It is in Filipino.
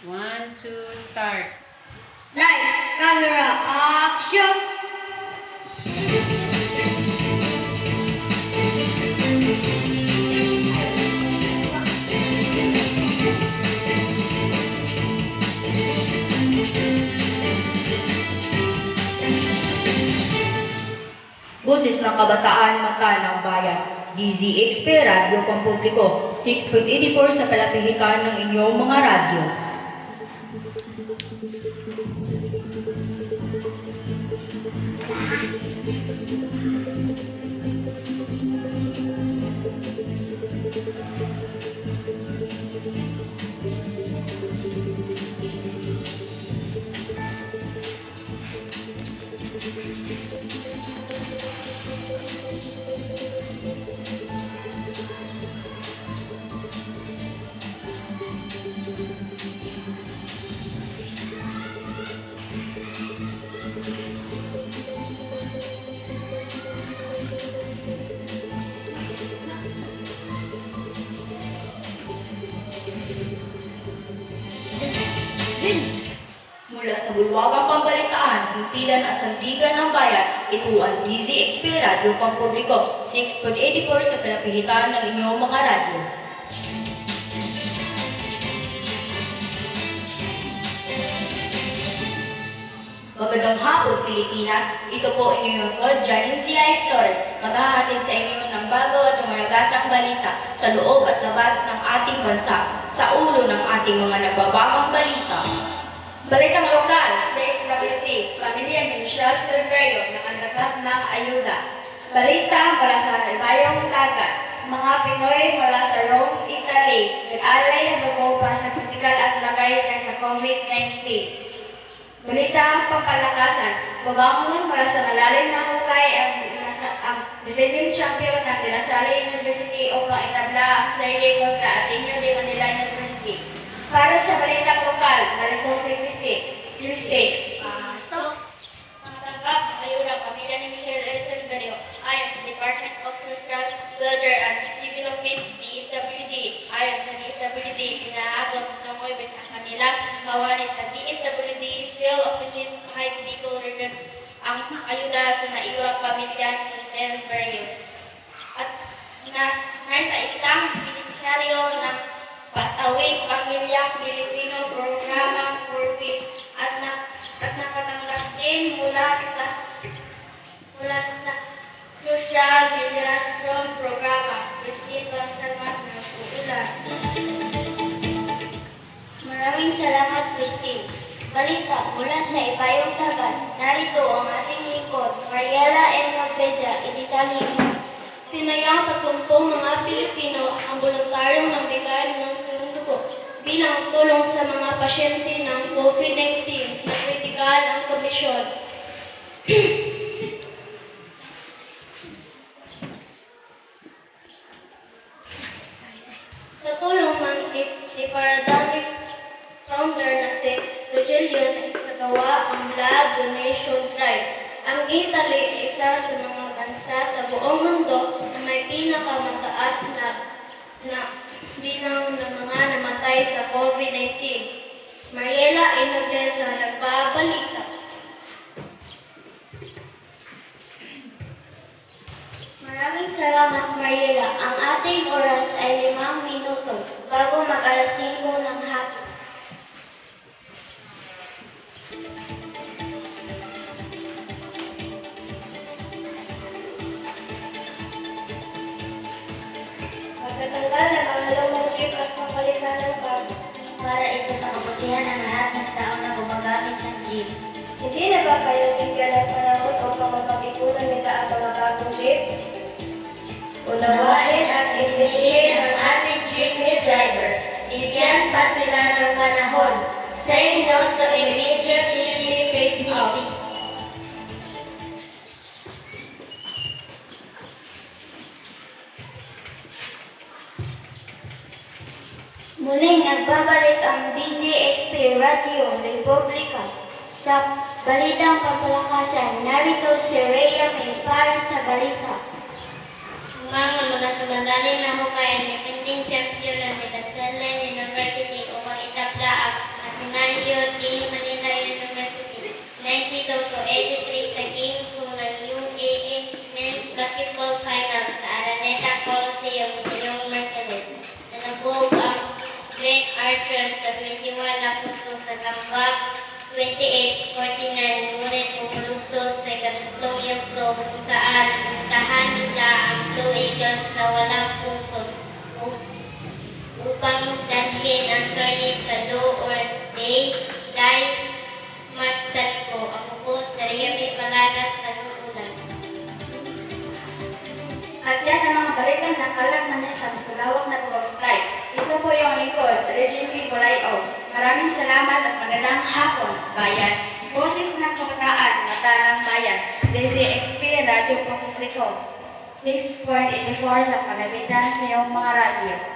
One, two, start. Lights, camera, action! Boses ng Kabataan Mata ng Bayan. DZXP Radio Pampubliko. 6.84 sa palapihikan ng inyong mga radyo. Thank you. Himpilan at sandigan ng bayan, ito ang DZXP Radio Pampubliko. 6.84 sa palapihikan ng inyong mga radyo. Magandang hapon, Pilipinas. Ito po inyong lingkod, Janine Z.I. Flores. Maghahatid sa inyo ng bago at malagasang balita sa loob at labas ng ating bansa, sa ulo ng ating mga nagbabagang balita. Balitang lokal, Michelle Silverio, nakandagap ng ayuda. Balita mula sa Bayong Dagat, mga Pinoy mula sa Rome, Italy, nag-alay na bago pa sa kritikal at lagay na sa COVID-19. Balita pampalakasan, babangon mula sa malalim na hukay ang, ang defending champion ng De Salle University upang itabla ang sarili kontra Ateneo de Manila University. Para sa balitang lokal, narito si Christy. Christy. Pasok. Matanggap ang ayuda ng pamilya ni Michelle L. Silverio ayon sa Department of Social Welfare and Development, DSWD. Ayon sa DSWD, pinaagam ng Moibes ang kanilang kawani sa DSWD Field Offices kahit Bicol Region ang ayuda sa naiwang pamilya ni Silverio. At nas, nasa isang beneficiaryo ng Patawid Pamilyang Pilipino Programa for Peace at, na, at nakatanggap din mula sa mula sa Social Migration Programa. Balita mula sa Ibayong Dagat. Narito ang ating lingkod, Mariela N. Nobreza, Editalino. Tinayang tatlongpong mga Pilipino ang voluntaryong nagbigay ng tulong dugo bilang tulong sa mga pasyente ng COVID-19 na kritikal ang kondisyon. Sa tulong ng iparanomic founder na si Rogelio na isagawa ang blood donation drive. Ang Italy ay isa sa mga bansa sa buong mundo na may pinakamataas na, na bilang ng mga namatay sa COVID-19. Mariela ay naglesa nagbabalita. Maraming salamat, Mariela. Ang ating oras ay limang minuto bago mag-alas 5 ng hapon. Magtatanggal ng mga lumang jeep at papalitan ng bag para ito sa kabutihan ng lahat ng tao na gumagamit ng jeep. Hindi na ba kayo bigyan ng panahon upang magkapikunan nila ang mga bagong jeep? Unawain at intindihin ang Muling nagbabalik ang DJXP Radio Republika. Sa balitang pampalakasan, narito si Rhea May para sa balita. Umangon mula sa malalim na hukay ang defending champion ng Salle University 28-49 ngunit pumulustos sa ikatatlong yugto kung saan puntahan nila ang Blue Eagles na walang up- upang dalhin ang story sa do or day dahil match sa liko. Ako po sa Remy Palanas nag-uulan. At yan ang mga balitang nakalat na mesa sa lawak na Maraming salamat at magandang hapon, bayan. Boses ng kabataan, mata ng bayan. Daisy XP, Radyo Pampubliko. 6.84 sa panagitan sa iyong mga radyo.